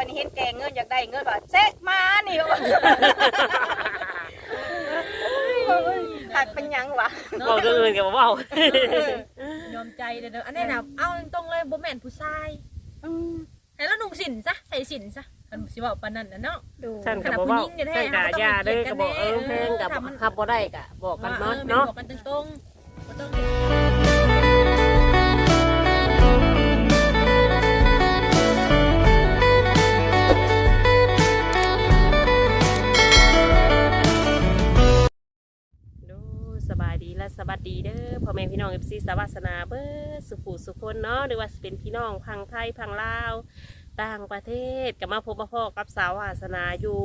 อยนี่เห็นแกงเงินอยากได้เงินว่าเซะมานี่หักเป็นหยังวะบอกเรื่องอื่นกับเว้ายอมใจเด้อเด้ออันนี้นะเอาตรงๆเลยบ่แม่นผู้ชายให้แล้วนุ่งสินซะใส่สินซะคันสิเว้าปานนั้นน่ะเนาะดูท่านกับบ่เว้าท่านกะยาเด้อก็บอกเออแพงกับขับบ่ได้กะบอกกันว่าเนาะเออแม่นเนาะบอกกันตรงๆบ่ต้อง ศีสวัสนาเบิดสุขุสุคนเนาะหรือว่าเป็นพี่น้องพังไทยพังลาวต่างประเทศก็มาพบมาพ่อกับสาววาสนาอยู่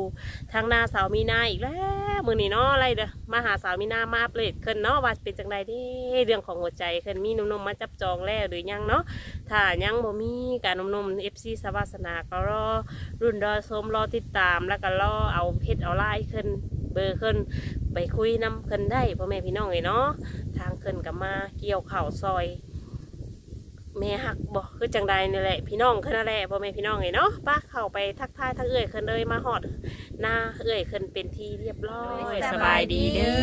ทางนาสาวมีนาอีกแล้วมือนี้เนาะอะไรเด้อมาหาสาวมีนามาอัปเดตขึ้นเนาะว่าเป็นจังใดเที่เรื่องของหัวใจขึ้นมีนุ่มๆมาจับจองแล้วหรือยังเนาะถ้ายังบ่มีการนุ่มๆ FC สวัสนาก็รอรุ่นรอชมรอติดตามแล้วก็รอเอาเพชรเอาไล่ขึ้น เบอร์ขึ้นไปคุยนำเพิ่นได้พ่อแม่พี่น้องเลยเนาะทางเพิ่นกับมาเกี่ยวข่าวซอยแม่หักบอกคือจังใดนี่แหละพี่น้องขึ้นนั่นแหละพ่อแม่พี่น้องเลยเนาะป้าเข้าไปทักทายทักเอื้อยขึ้นเลยมาหอดหน้าเอื้อยขึ้นเป็นที่เรียบร้อยสบายดีเด้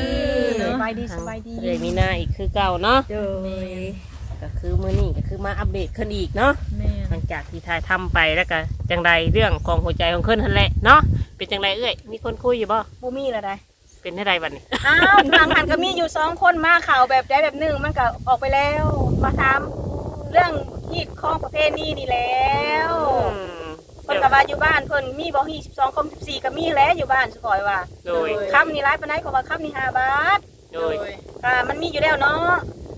อสบายดีสบายดีเอื้อยมีหน้าอีกคือเก่าเนาะเด้อ ก็คือมื้อนี้ก็คือมาอัปเดตขึ้นอีกเนาะแม่หลังจากที่ถ่ายทำไปแล้วก็จังใดเรื่องของหัวใจของเพิ่นทันแหละเนาะเป็นจังใดเอื้อยมีคนคุยอยู่บ่บูมี่ละได้เป็นให้ใดบัดนี้อ้าวทางหันก็มีอยู่สองคนมาข่าวแบบใดแบบหนึ่งมันก็ออกไปแล้ว มาถามเรื่องฮีดข้องประเภทนี้นี่แล้วอืมเพิ่นก็ว่าอยู่บ้านเพิ่นมีบ่ฮีสิบสองคมสิบสี่ก็มีแล้วอยู่บ้านสกอยว่าโดยคำนี่ร้ายปานใดก็ว่าคำนี่ห้าบาทโดย อ่ามันมีอยู่แล้วเนาะ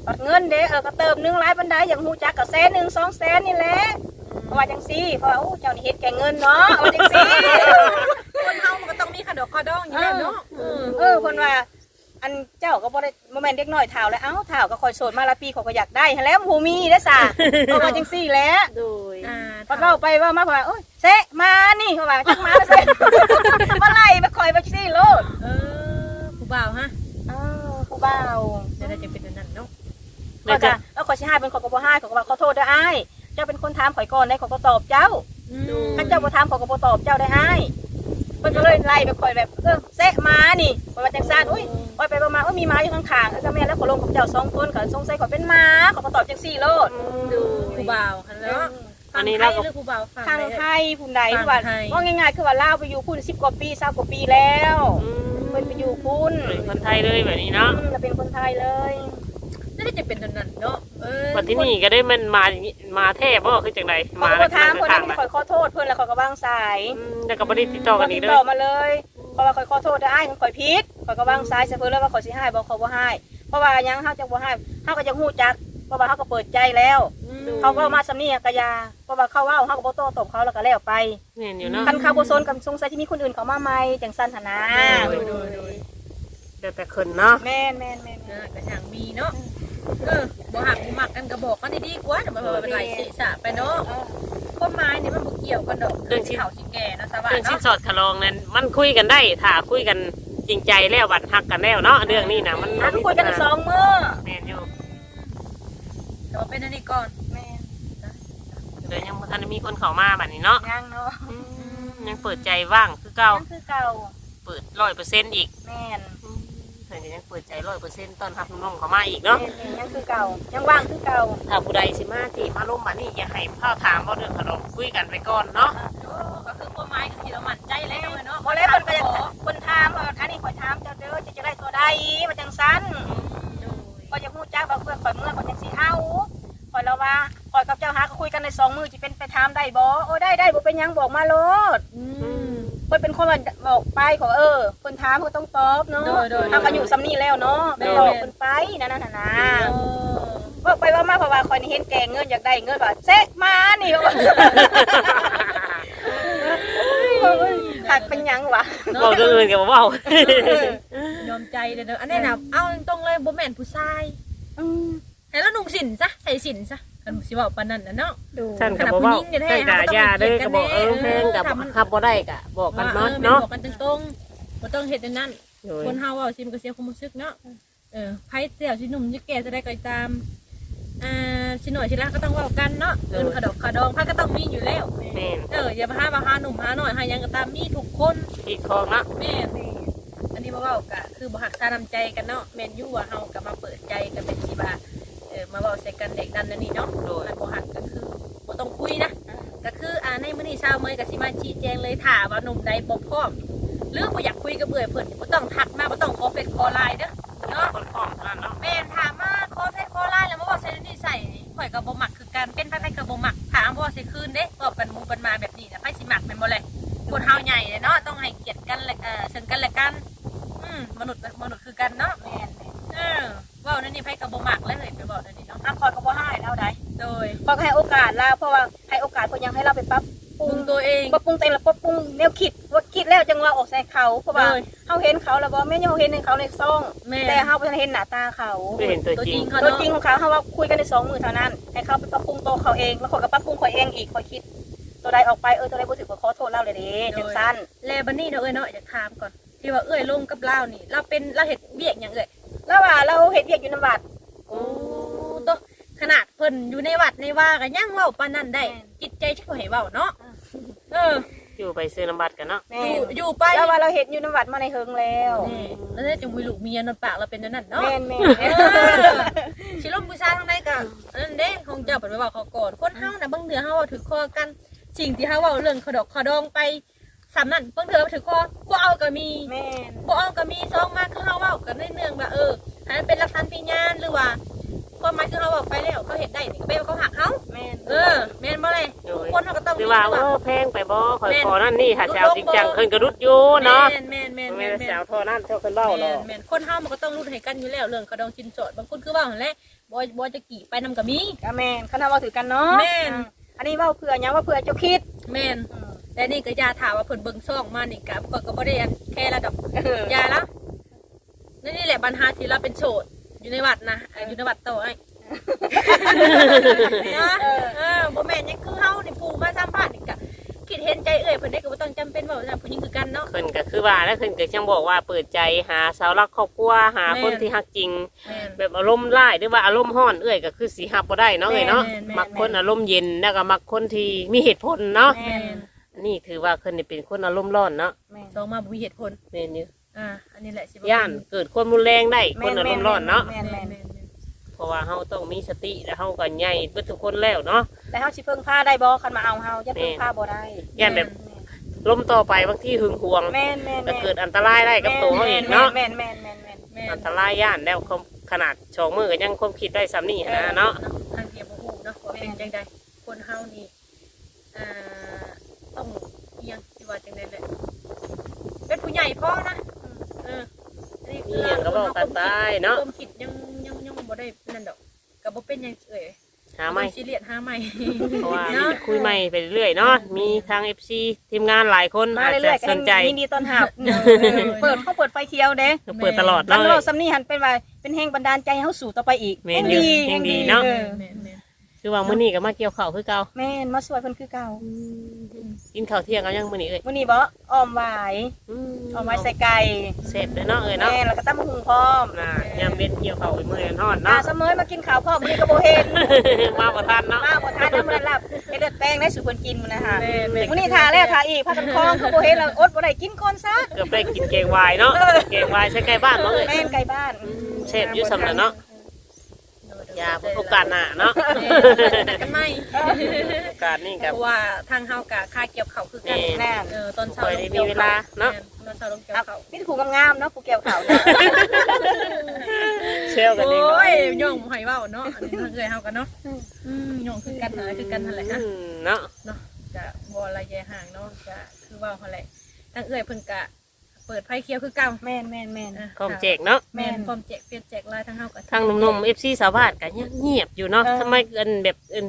บัดเงินเด้เออก็เติมหนึงร้ายปานใดอย่างฮู้จักก็แสนหนึ่งสองแสนนี่แหละเพราะว่าจังซี่เพราะว่าโอ้เจ้านี่เฮ็ดแก่เงินเนาะว่าจังซี่ คนเฮามันก็ต้องมีขนมขอดองอยู่แล้วเนาะเออเออเพิ่นว่า อันเจ้าก็บ่ได้บ่แม่นเด็กน้อยเฒ่าแล้วเอ้าเฒ่าก็คอยโสดมาละปีเขาก็อยากได้หั้นแหล้วหูมีเด้อซ่าเพราะว่าจังซี่แหละ โดย อ่าพอเข้าไปว่ามาเพราะว่าโอ้ยเซะมานี่เขาว่าจักมาแล้วเซะ มาไล่มาคอยไปซี่โลดเออผู้บ่าวฮะอ้าวผู้บ่าว เดี๋ยวเราจะเป็นอัน นั้นเนาะก็จะแล้วขอยสิให้เป็นขอยก็บ่ให้ขอยก็ว่าขอโทษเด้ออ้ายเจ้าเป็นคนถามข่อยก่อนได้ขอยก็ตอบเจ้าอืมถ้าเจ้าบ่ถามขอยก็บ่ตอบเจ้าได้อ้ายเพิ่นก็เลยไล่ไปข่อยแบบเออเซะมานี่ข่อยว่าจังซั่นอุ้ยข่อยไปประมาณว่ามีหมาอยู่ข้างๆเออก็แม่นแล้วขอยลงกับเจ้าสองคนก็สงสัยข่อยเป็นหมาขอยก็ตอบจังซี่โลดดูผู้บ่าวหั่นเนาะอันนี้เราก็ฝั่งไทยหรือผู้บ่าวฝั่งทางใดไทยผู้ใดฝั่งว่าไทย ว่าง่ายๆคือว่าลาวไปอยู่พุ่น10กว่าปี20กว่าปีแล้วอืมเพิ่นไปอยู่พุ่นเป็นคนไทยเลยแบบนี้เนาะ อืมก็เป็นคนไทยเลย น่าจะเป็นอันนั้นเนาะเออวันที่นี่ก็ได้มันมาอย่างงี้มาแทบบ่คือจังไดเขามาก็แล้วถามคนทานั้งนนะข่อยขอโทษเพิ่นแล้วข่อยก็วางสายอืมแล้วก็บ่ได้ติดต่อกันอีกติเลดยต่อมาเลยเพราะว่าข่อยขอโทษได้อ้ายข่อยผิดข่อยก็วางสายใส่เพิ่นแล้วว่าข่อยสิให้บ่ข่อยบ่ให้เพราะว่าหยังเฮาจังบ่ให้เฮาก็ยังฮู้จักเพราะว่าเฮาก็เปิดใจแล้วอืมเขาก็มาสำนีกะยาเพราะว่าเขาเว้าเฮาก็บ่โต้ตอบเขาแล้วก็แล้วไปเห็นอยู่เนาะคันเขาบ่สนกับสงสัยที่มีคนอื่นเขามาใหม่จังซั่นหั่นนะโดยโดยโดยเดี๋ยวแต่คนเนาะแม่นแม่นแม่นเออกระช่างมีเนาะ เออบ่หักบ่มักกันก็บอกกันดีๆกว่าเดี๋ยวมันเป็นไรสิสะไปเนาะเออต้นไม้นี่มันบ่เกี่ยวกันดอกคือสิเฒ่าสิแก่เนาะสวัสเรื่องดิ์ชิ้นเนาะสอดขลองนั้นมันคุยกันได้ถ้าคุยกันจริงใจแล้วบัดฮักกันแล้วเนาะเรื่องนี้นะมันอันคุยกันสองมื้อแม่นอยู่แต่ว่าเป็นอันนี้ก่อนแม่นเดี๋ยวยังบ่ทันได้มีคนเข้ามาบัดนี้เนาะยังเนาะอืมยังเปิดใจว่างคือเก่ายังคือเก่าเปิด100%อีกแม่นอืมเพิ่นก็ยังเปิดใจ100%ต้อนรับน้องๆเข้ามาอีกเนาะ แม่นยังคือเก่ายังว่างคือเก่าถ้าผู้ใดสิมาที่มาล่มมานี่อย่าให้ข้าวถามว่าเรื่องขนมคุยกันไปก่อนเนาะก็คือต้นไม้ก็ที่เรามั่นใจแล้วเนาะบ่แล้วเพิ่นก็จะเพิ่นถามว่าอันนี้ข่อยถามเจ้าเด้อจะจะได้ตัวใดว่าจังซั่นข่อยจะฮู้จักว่าเพื่อนข่อยเมื่อข่อยจังสิเอาข่อยแล้วว่าข่อยกับเจ้าหาก็คุยกันในสองมื้อสิเป็นไปถามได้บ่โอ้ได้ได้บ่เป็นหยังบอกมาโลด อือืมมเพิ่นเป็นคนว่าบอกไปขอยว่าเออเพิ่น ถามเพิ่นต้องตอบเนาะโดยโดย ทำอายุซ้ำนี้แล้วเนาะไปบอกเพิ่นไปนั่นน่ะนะเออบอกไปว่ามาเพราะว่าข่อยนี่เห็นแกงเงินอยากได้เงินว่าเซะมานี่ว่าหักเป็นหยังวะบอกเรื่องอื่นกับเว้ายอมใจเด้ออันนี้นะเอาตรงๆเลยบ่แม่นผู้ชายอืมให้แล้วนุ่งสินซะใส่สินซะคันสิเว้าปานนั้นน่ะเนาะ ดูท่านกับเว้าท่านกะยาเด้อก็บอกเออแพงกับขับบ่ได้กะบอกกันเนาะเออเนาะ บอกกันตรงๆ บ่ต้องเฮ็ดอันนั้น โดยคนเฮาเว้าสิมันก็เสียความรู้สึกเนาะ เออไผเสี่ยวสิหนุ่มสิแก่จะได้ก็ตาม อ่าสิหน่อยสิละก็ต้องเว้ากันเนาะเงินขดอกขดองพักก็ต้องมีอยู่แล้ว แม่นเอออย่ามาหามาหาหนุ่มหาหน่อยหาหยังก็ตามมีทุกคนอีกคองเนาะแม่นอันนี้มาเว้ากะคือบ่หักษานำใจกันเนาะแม่นอยู่ว่าเฮาก็มาเปิดใจกันเป็นสิว่าเออมาเว้าใส่กันเด็กดันนั่นนี่เนาะโดยอันบ่หักก็คือบ่ต้องคุยนะ ก็คืออ่าในมื้อนี้ชาวเมยก็สิมาชี้แจงเลยถ้าว่าหนุ่มใดบ่พร้อม หรือบ่อยากคุยกับเบื่อยเพิ่นบ่ต้องทักมาบ่ต้องขอเฟซขอไลน์เด้อเนาะคนของนั่นเนาะแม่นถามมาขอเฟซขอไลน์แล้วมาบอกใส่นิสัยข่อยก็บ่มักคือกันเป็นไปไปก็บ่มักถามบ่สิคืนเด้บอกกันหมู่กันมาแบบนี้น่ะไผสิมักแม่นบ่แหละคนเฮาใหญ่เลยเนาะต้องให้เกียรติกันและเอ่อซึ่งกันและกันอืมมนุษย์มนุษย์คือกันเนาะแม่นเออเว้านั่นนี่ไผก็บ่มักเลยเฮ้ยไปบอกนั่นนี่เนาะอะคอยก็บ่ให้แล้วได้โดยพอให้โอกาสแล้วเพราะว่าให้โอกาสเพิ่นยังให้เราไปปรับปปรุรุงงตัวเองปรับปรุงตัวเอง เขาเพราะว่าเลยเฮาเห็นเขาแล้วบ่แม่นยังเห็นในเขาในซ่อง แม่ แต่เฮาบ่ทันเห็นหน้าตาเขาไม่เห็นตัวตัวจจริริงงเขาตัวเนาะจริงของเขาเขาว่าคุยกันในสองมือเท่านั้นให้เขาไปปรับปรุงตัวเขาเองแล้วเขาก็ปรับปรุงเขาเองอีกคอยคิด ตัวใดออกไปเออตัวใดบ่ถือก็ขอโทษเล่าเลยเด้จังซั่นแลบันนี่เนาะเอ้ยเนาะอยากถามก่อน ที่ว่าเอ้ยลงกับเรานี่ เราเป็นเราเฮ็ดเวียกหยังเอ้ยแล้วว่าเราเฮ็ดเวียกอยู่นำวัด โอ้ตัวขนาดเพิ่นอยู่ในวัดในว่าก็ยังเว้าปานนั้นได้ จิตใจชักบ่ให้เว้าเนาะ เออ อยู่ไปซื้อน้ำบัตรกันเนาะแม่อยู่อยู่ไปแล้วว่าเราเฮ็ดอยู่นำวัดมาในเฮิงแล้วนี่แล้วเนี่ยจังมีลูกเมียนอนปากเราเป็นนั่นเนาะแม่นแม่นเออชิลมบูชาทางใดก็อันนั้นเด้ของเจ้าเป็นไปว่าเขาก่อนคนเฮาน่ะบางเดือเฮาเว้าถือคอกันสิ่งที่เฮาเว้าเรื่องขดอกขอดองไปสามนั่นบางเดือถือคอบ่เอาก็มีแม่นบ่เอาก็มีซองมาคือเฮาเว้ากันในเนื่องว่าเอออันนั้นเป็นหลักฐานพิญญาณหรือว่า ความหมายคือเฮาเว้าไปแล้วเขาเฮ็ดได้นี่ก็แปลว่าเขาหักเฮาแม่นเออแม่นบ่เลยทุกคนเฮาก็ต้องหรือว่าเออแพงไปบ่คอยขอนั่นนี่หาชาวจริงจังเพิ่นก็รุดอยู่เนาะแม่นแม่นแม่นแม่แม่นแม่นสาวทอนั่นเท่าเพิ่นเว้าหรแม่อนแม่นคนเฮามันก็ต้องรู้ให้กันอยู่แล้วเรื่องกระดองชินโสดบางคนคือว่าหั่นแหละบ่บ่จะกี่ไปนำก็มีก็แม่นคันเฮาเว้าถือกันเนาะแม่นอือันนี้เว้าเพื่อหยังว่าเพื่อเจ้าคิดแม่นอืมแต่นี่ก็อย่าถามว่าเพิ่นเบิ่งซ่องมานี่ก็ก็ก็บ่ได้อันแค่ระดับเอออย่าละนั่นนี่แหละปัญหาที่เราเป็นโสด อยู่ในวัดนะเอ่ออยู่ในวัดโตไอ้นะเออบ่แม่นหยังคือเฮานี่ผู้มาสัมภาษณ์นี่ก็คิดเห็นใจเอ่ยเพิ่นได้ก็บ่ต้องจำเป็นว่าว่าผู้หญิงคือกันเนาะ เพิ่นก็คือว่าแล้วเพิ่นก็จังบอกว่าเปิดใจหาสาวรักครอบครัวหาคนที่ฮักจริง แม่น แบบอารมณ์ร้ายหรือว่าอารมณ์ร้อนเอ้ยก็คือสีหับบ่ได้เนาะเอ้ยเนาะแม่นแม่น มักคนอารมณ์เย็นแล้วก็มักคนที่มีเหตุผลเนาะแม่นอันนี่ถือว่าเพิ่นนี่เป็นคนอารมณ์ร้อนเนาะแม่นสองมาบ่มีเหตุผล แม่นอยู่ อ่าอันนี้แหละสิบ่ย่านเกิดความรุนแรงได้คนอารมณ์ร้อนเนาะแม่นแม่แม่นนแม่นเพราะว่าเฮาต้องมีสติแล้วเฮาก็ใหญ่เบิดทุกคนแล้วเนาะ แต่เฮาสิเพิ่งพาได้บ่คันมาเอาเฮาจะเพิ่งพาบ่ได้ย่านแบบล้มต่อไปบางที่หึงหวงแม่นแม่นก็แม่นเกิดอันตรายได้กับตัวเขาเองเนาะแม่นแม่นแม่นแม่นแม่อันนตรายย่านแล้วความขนาดสองมือก็ยังความคิดได้ซ้ำนี่นะเนาะทางเทียมบ่ฮู้เนาะว่าเป็นจังใดคนเฮานี่อ่าต้องเอียงสิว่าจังได๋แหละเป็นผู้ใหญ่พอนะเออ อีหยังก็บอกกันไปเนาะ ความคิดยังยังยังบ่ได้นั่นดอกก็บ่เป็นหยังเอ่ยหาไม่ ซีเรียสหาใหม่เพราะว่าเนาะคุยใหม่ไปเรื่อยเนาะ มีทาง FC ทีมงานหลายคนมาอาจจะเรื่อยๆกัสนใจ ยินดีต้อนรับเปิดเขาเปิดไฟเขียวเด้เปิดตลอดคันเนาะเราซ้ำนี่หันเป็นว่าเป็นแห่งบันดาลใจให้เฮาสู่ต่อไปอีกแม่นอยู่แห่งดีเนาะ ออแม่น คือว่ามื้อนี้ก็มาเกี่ยวข้าวคือเก่าแม่นมาสวยเพิ่นคือเก่ากินข้าวเที่ยงเอายังมื้อนี้เอ้ยมื้อนี้บ่อ้อมหวายอืมอ้อมหวายใส่ไก่เสร็จเลยเนาะเอ้ยเนาะแม่นแล้วก็ตำบักหุ่งพร้อมน่ะยามเว้นเกี่ยวข้าวไปมื้อนั้นฮอดอ่าเนาะเสมอมากินข้าวพร้อมมื้อนี้ก็บ่เห็นมาบ่ทันเนาะมาบ่ทานน้ำมันหลับเฮ็ดเลือดแป้งได้สู่เพิ่นกินมื้อนะฮะแม่นแม่นมื้อนี้ทาแล้วทาอีกพากันคล้องเขาบ่เห็นแล้วอดบ่ได้กินก่อนซะเกือบได้กินแกงวายเนาะแกงวายใช้ไก่บ้านเนาะเอ้ยแม่นไก่บ้านเสพอยู่สำนักเนาะอ ย่าเพิ่งโอกาสหน้าเนาะแม่นแต่กันไม่โอกาสนี่กับเพราะว่าทางเฮากะค่าเกี่ยวเขาวคือกันแม่แน่เออตอนเช้าคอยได้มีเวลาเนาะแม่ตอนเช้าลงเกี่ยวครับเขาวนี่ผูกงามๆเนาะผูกเกี่ยวเขาวเนาะเชลกันเองโอ้เนาะยย่องหอยเว้าเนาะอันนี้ทางเอ่ยเฮากันเนาะอืมย่องคือกันหาคือกันนั่นแหละฮะอืมเนาะเนาะจะบ่ระยะห่างเนาะจะคือเว่าหั่นแหละทางเอ่ยเพิ่นกะ เปิดไฟเขียวคือเก่าแม่นแม่นแม่นอะคอมแจกเนาะแม่นความแจกเปลี่ยนแจกลายทางเฮากันทางหนุ่มๆเอฟซีสาวบ้านกันเงียบอยู่เนาะทำไมเอินแบบเอิน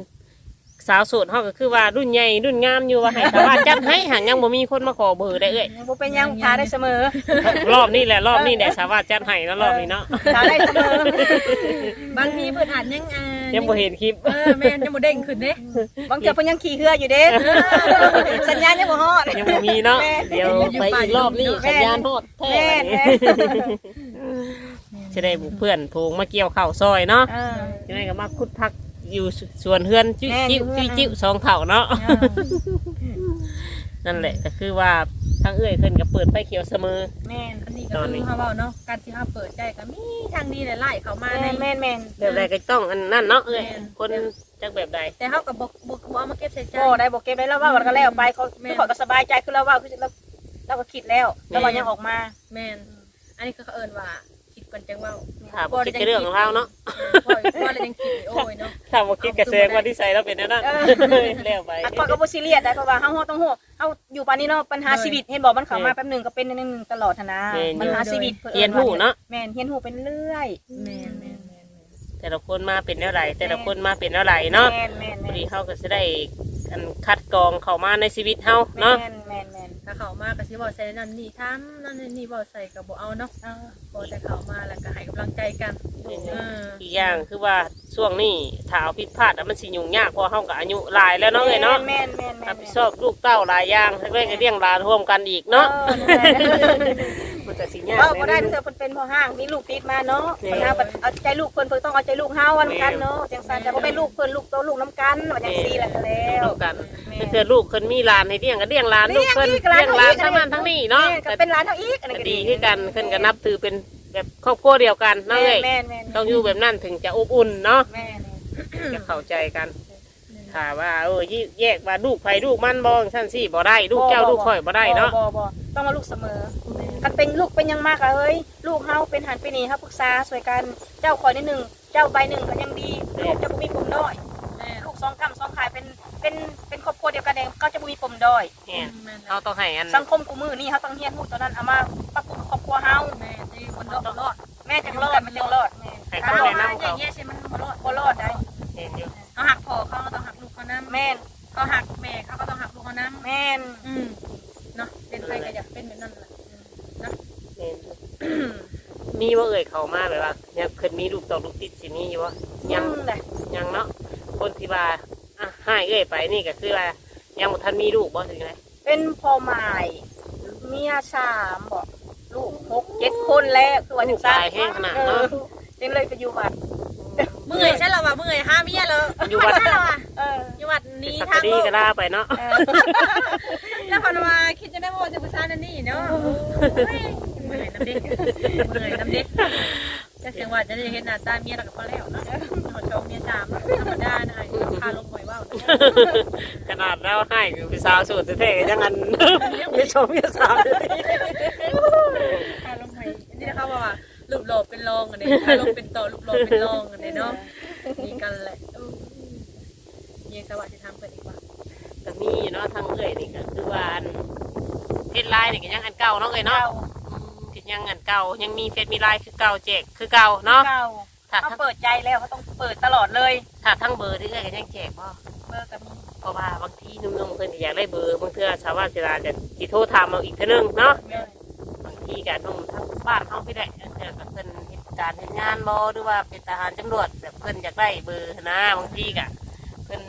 สาวโสดเขาก็คือว่ารุ่นใหญ่รุ่นงามอยู่ว่าให้สาวบ้านจัดให้หางยังบ่มีคนมาขอเบอร์ได้เอ้ยบ่เป็นหยังทาได้เสมอรอบนี้แหละรอบนี้แหละสาวบ้านจัดให้แล้วรอบนี้เนาะทาได้เสมอบางทีเพิ่นอาจยังอ่ายั งบ่เห็นคลิป เออแม่นยังบ่เด้งขึ้นเด้บางเทื่อเพิ่นยังขี่เหืออยู่เด้ สัญญาณยังบ่ฮอด ยังบ่มีเนาะเดี๋ยวไปอีกรอบนี้สัญญาณโทษแท้แม่นบัดนี้จะได้บุกเพื่อนผูงมาเกี่ยวข้าวซอยเนาะเออยังไงก็มาคุดพัก อยู่ส่วนเฮือนจิ้วแม่นจิ้วอยู่เฮืจิ้อวนจิ้วสองเท่าเนาะอ่านั่นแหละก็คือว่าทั้งเอ้ยเพิ่นก็เปิดไฟเขียวเสมอ แม่นอันนี้ก็คือเฮาเว้าเนาะการที่เฮาเปิดใจก็มีทางดีหลายๆเข้ามาใน แม่นแม่นแม่น แบบใดก็ต้องอันนั่นเนาะเอ้ยแม่น คนจักแบบใด แต่เฮาก็บ่บ่บ่เอามาเก็บใส่ใจ โอ้ได้บอกเก็บได้แล้วว่าวันก็แล้วไปเขาแม่นคือขอยก็สบายใจคือเราว่าคือเราเราก็คิดแล้วแล้ววันยังออกมา แม่นอันนี้ก็เขาเอิ้นว่าคิด ก่อนจังเว้าถ้าบ่คิดจะเรื่องของเราเนาะบ่บ่เลยจังคิดนี่โอ้ยเนาะ ถ้าบ่คิดก็แสดงว่านิสัยเราเป็นแนวนั้นเออ แล้วไปอะข้อยก็บ่ซีเรียสได้เพราะว่าเฮาเฮาต้องฮู้เฮาอยู่ปานนี้เนาะปัญหาเลยชีวิตเห็นบอกมันเข้ามาแม่นแป๊บหนึงก็เป็นนิดนึงตลอดหั้นนะแม่นปัญหาชีวิตพิ่เรียนรู้เนาะแม่นเรียนรู้เป็นเรื่อยแม่นแม่นแม่นแม่นแต่ละคนมาเป็นแนวไหแต่ละคนมาเป็นแนวไหเนาะแม่นแม่นพอแม่นดีเขาก็จะได้อันคัดกรองเข้ามาในชีวิตเฮาเนาะแม่นแม่นแม่น ถ้าเขามาก็สิเว้าใส่นั่นนี่ทำนั่นนี่เว้าใส่ก็บ่เอาเนาะอ่าพอแต่เขามาแล้วก็ให้กำลังใจกันเอออีกอย่างคือว่าช่วงนี้ถ้าเอาผิดพลาดอะมันสิยุ่งยากเพราะเฮาก็อายุหลายแล้วเนาะเอ้ยเนาะแม่นแม่นแม่นรับผิดชอบลูกเต้าหลายอย่างทั้งเรื่องก็เลี้ยงหลานร่วมกันอีกเนาะออนั่นแหละ มันจะสิยากเว้าบ่ได้เธอเพิ่นเป็นพ่อห้างมีลูกติดมาเนาะแม่ปัญหาบัดเอาใจลูกเพิ่นเพิ่นต้องเอาใจลูกเฮาวันกันเนาะจังซั่นแต่บ่เป็นลูกเพิ่นลูกโตลูกน้ำกันว่าจังซี่แหละก็แล้วลูกกันถ้าเกิดลูกคนมีหลานให้เลี้ยงก็เลี้ยงหลานลูกเพิ่นเลี้เลี้ยยงงอีกหลานเลี้ยงอีกทั้งนั้นทั้งนี้เนาะแม่ก็ก็เป็นร้านเฮาอีกอันนั้นก็ก็ดีคือกันเพิ่นก็นับถือเป็นแบบครอบครัวเดียวกันเนาะเอ้ยแม่นแม่นต้องอยู่แบบนั้นถึงจะอบอุ่นเนาะแม่นจะเข้าใจกัน ถ้าว่าเออแยกว่าลูกไผลูกมันบ่ซั่นสิบ่ได้ลูกเจ้าลูกข่อยบ่ได้เนาะบ่บ่ต้องมาลูกเสมอกันเป็นลูกเป็นยังมากอะเอ้ยลูกเฮาเป็นหันเป็นนี่เฮาปรึกษาช่วยกันเจ้าคอยนิดหนึงเจ้าใบหนึ่งก็ยังดีลูกจะบ่มีปมด้อยแม่ลูกสองกำสองขายเป็นเป็นเป็นครอบครัวเดียวกันเองก็จะบ่มีปมด้อยเนี่ยแม่เราต้องให้อันสังคมกูมือนี่เฮาต้องเฮียนฮู้ตอนนั้นเอามาปรับปรุงครอบครัวเฮาแม่ที่คนรอดรอดแม่จังรอดมันจังรอดแม่ให้ถ้าเขาเราแนะมานำอย่าเขางเงี้ยสิมันบ่รอดบ่รอดได้เห็นอยู่เขาหักพ่อเขาก็ต้องหัก ลูกเขานํแม่นเขาหักแม่เขาก็ต้องหักลูกเขานํแม่นอืมเนาะเป็นใครก็อยากเป็นแบบนั้นแหละเนาะเห็นอยู่มีว่าเอ่ยเขามาแบบว่ายังเคยมีลูกต่อลูกติดสิมีอยู่วะยังแหละยังเนาะคนที่ว่าอะให้เอ่ยไปนี่ก็คือว่ายังบ่ทันมีลูกบ่ถึงไงเป็นพ่อหมายเมียสามบ่ลูกหกเจ็ดคนแล้วคือว่าลูจักงซั่นตายแห้งขนาดเอเนาะอจึงเลยไปอยู่วัดเมื่อยใช่เหรอวะเมื่อยห้าเมียเลยอยู่วัดใช่เหรอวะเออ อยู่วัดเป็นนี้สักทางดีโลกก็ลาไปเนาะเออแล้วพอมาคิดจะได้ว่าจะภาษานั่นนี่เนาะโอ้ยเมื่อยน้ำเด็กเมื่อยน้ำเด็กจะเสียงว่าจะได้เห็นหน้าตาเมียแล้วก็พอแล้วเนาะเขาชมเมียสามธรรมดานะไอ้พาลงหอยว่าวนะขนาดเราให้คือพี่สาวสูตรแท้ๆยังงั้นไม่ชมพี่สาวเลยพาลงหอยนี่นะคะว่ารูปหล่อเป็นรองอันนี้พาลงเป็นต่อรูปหล่อเป็นรองอันนี้เนาะมีกันแหละเยี่ยสวัสดีทำเปิดอีกว่า ก็ มีเนาะทางเอ่ยนี่ก็คือว่าอันเพชรลายนี่ก็ยังอันเก่าเนาะเอ่ยเนาะเก่าอืมก็ยังอันเก่ายังมีเฟซมีไลน์คือเก่าแจกคือเก่าเนาะเก่าถ้าเขาทั้งเปิดใจแล้วเขาต้องเปิดตลอดเลยถ้าทั้งเบอร์ที่เอ่ยก็ยังแจกบ่เบอร์กับมีเพราะว่าบางทีหนุ่มๆเพิ่นก็อยากได้เบอร์บางเทื่อชาวบ้านศิลาจะสิโทรถามเอาอีกเทื่อนึงเนาะแม่นบางทีก็หนุ่มทั้งบ้านเฮาพี่ได้เทื่อก็เพิ่นเฮ็ดการเฮ็ดงานบ่หรือว่าเป็นทหารตำรวจแบบเพิ่นอยากได้เบอร์นะบางทีก็เพิ่น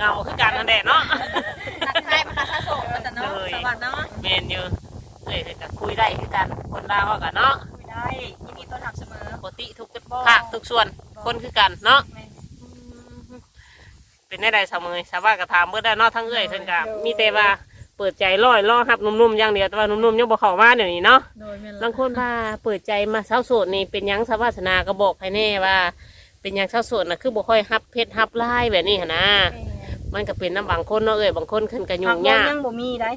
เหงาคือกันนั่นแหละเนาะนักทายมันนักสะสมมันแต่เนาะสวัสดีเนาะแม่นอยู่เอ้ยก็คุยได้คือกันคนลาวเขากันเนาะคุยได้ยินดีต้อนรับเสมอปกติทุกภาคทุกส่วนคนคือกันเนาะแม่นเป็นได้ใดสามยสาวบ้านก็ถามเมื่อได้เนาะทั้งเอ้ยเพิ่นก็มีแต่ว่าเปิดใจร้อยล่อครับหนุ่มๆอย่างเดียวแต่ว่าหนุ่มๆยังบ่เข้ามาเดี๋ยวนี้เนาะโดยแม่นบางคนว่าเปิดใจมาเช้าโสดนี่เป็นหยังสาวาสนาก็บอกให้แน่ว่า เป็นหยังเช้าโสดน่ะคือบ่ค่อยฮับเพชรฮับไล่แบบนี้หั้นนะ มันก็เป็นน้ำบางคนเนาะเอ้ยบางคนขึ้นก็ยุ่ทางงยายากยังบ่มีได้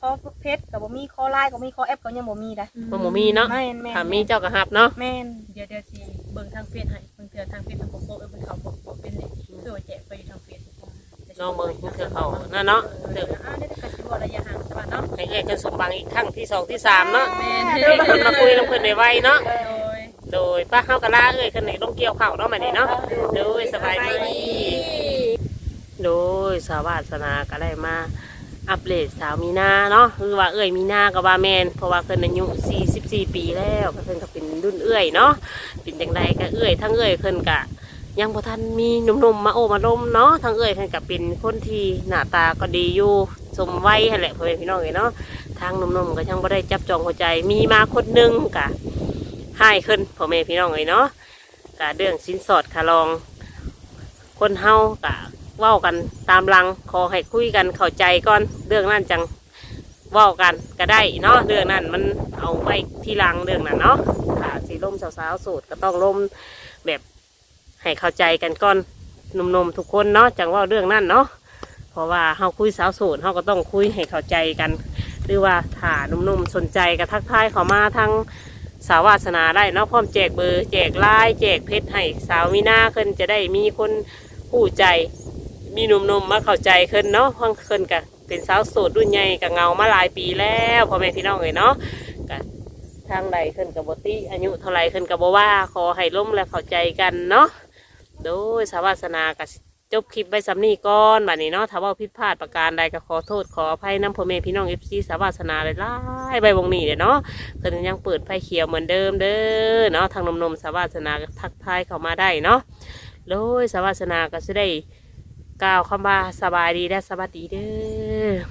คอเพชรกับบ่มีคอไลน์กับบ่มีคอแอปก็ยังบ่มีได้มันบ่มีเนาะแม่นแม่นถ้ามีเจ้าก็ฮับเนาะแม่นเดี๋ยวเดี๋ยวสิเบิ่งทางเฟซให้เบิ่งเทื่อทางเฟซทางโปโปเออเป็นเขาบอกบอกเป็นนี่คือว่าแจกไปอยู่ทางเฟซน้องเบิ่งเทื่อเขานั่นเนาะเอเทื่อออ่าได้แต่กสิบ่ระยะห่างสบายเนาะให้เอ้ยขึ้นสมบังอีกครั้งที่สองที่สามเนาะแม่นเพิ่นมาคุยน้ำเพิ่นในไวๆเนาะโดยโดยป้าเฮากะลาเอ้ยขึ้นในต้องเกี่ยวข้าวเนาะมานี่เนาะโดยสบายดี โดยสาวาสนาก็ได้มาอัปเดตสาวมีนาเนาะคือว่าเอ้ยมีนากับว่าแมนเพราะว่าเพิ่นอายุ44 ปีแล้วก็เพิ่นก็เป็นรุ่นเอ้ยเนาะเป็นจังไดก็เอ้ยทั้งเอ้ยเพิ่นก็ยังบ่ทันมีหนุ่มๆมาโอมาลมเนาะทั้งเอ้ยเพิ่นก็เป็นคนที่หน้าตาก็ดีอยู่สมวัยแหละพ่อแม่พี่น้องเอ้ยเนาะทางหนุ่มๆก็ยังบ่ได้จับจองหัวใจมีมาคนหนึงก็ให้ขึ้นพ่อแม่พี่น้องเอ้ยเนาะก็เรื่องสินสอดคารองคนเฮากะ เว้ากันตามหลังขอให้คุยกันเข้าใจก่อนเรื่องนั้นจังเว้ากันก็ได้เนาะเรื่องนั้นมันเอาไว้ที่หลังเรื่องนั้นเนาะถ้าสีล่มสาวๆโสดก็ต้องล่มแบบให้เข้าใจกันก่อนหนุ่มๆทุกคนเนาะจังว่าเรื่องนั้นเนาะเพราะว่าเฮาคุยสาวโสดเฮาก็ต้องคุยให้เข้าใจกัน หรือว่าถ้าหนุ่มๆสนใจก็ทักทายเขามาทางสาววาสนาได้เนาะพร้อมแจกเบอร์แจกไลน์แจกเพชรให้สาวมีหน้าขึ้นจะได้มีคนผู้ใจ มีหนุ่มๆมาเข้าใจขึ้นเนาะเพิ่งขึ้นกะเป็นสาวโสดรุ่นใหญ่กับเงามาหลายปีแล้วพ่อแม่พี่น้องเลยเนาะกะทางใดขึ้นกับบติอายุเท่าไรขึ้นกับบว่าขอให้ร่มและเข้าใจกันเนาะโดยสาวาสนากับจบคลิปไว้สำนีก่อนบัดนี้เนาะถ้าว่าผิดพลาดประการใดก็ขอโทษขออภัยน้ำพ่อแม่พี่น้องเอฟซีสาวาสนาเลยล่ายใบวงนี้เด้เนาะเพิ่นยังเปิดไฟเขียวเหมือนเดิมเด้อเนาะทางนมๆสาวาสนาก็ทักทายเข้ามาได้เนาะโดยสาววาสนาก็จะได้ กล่าวคำว่าสบายดีและสวัสดีเด้อ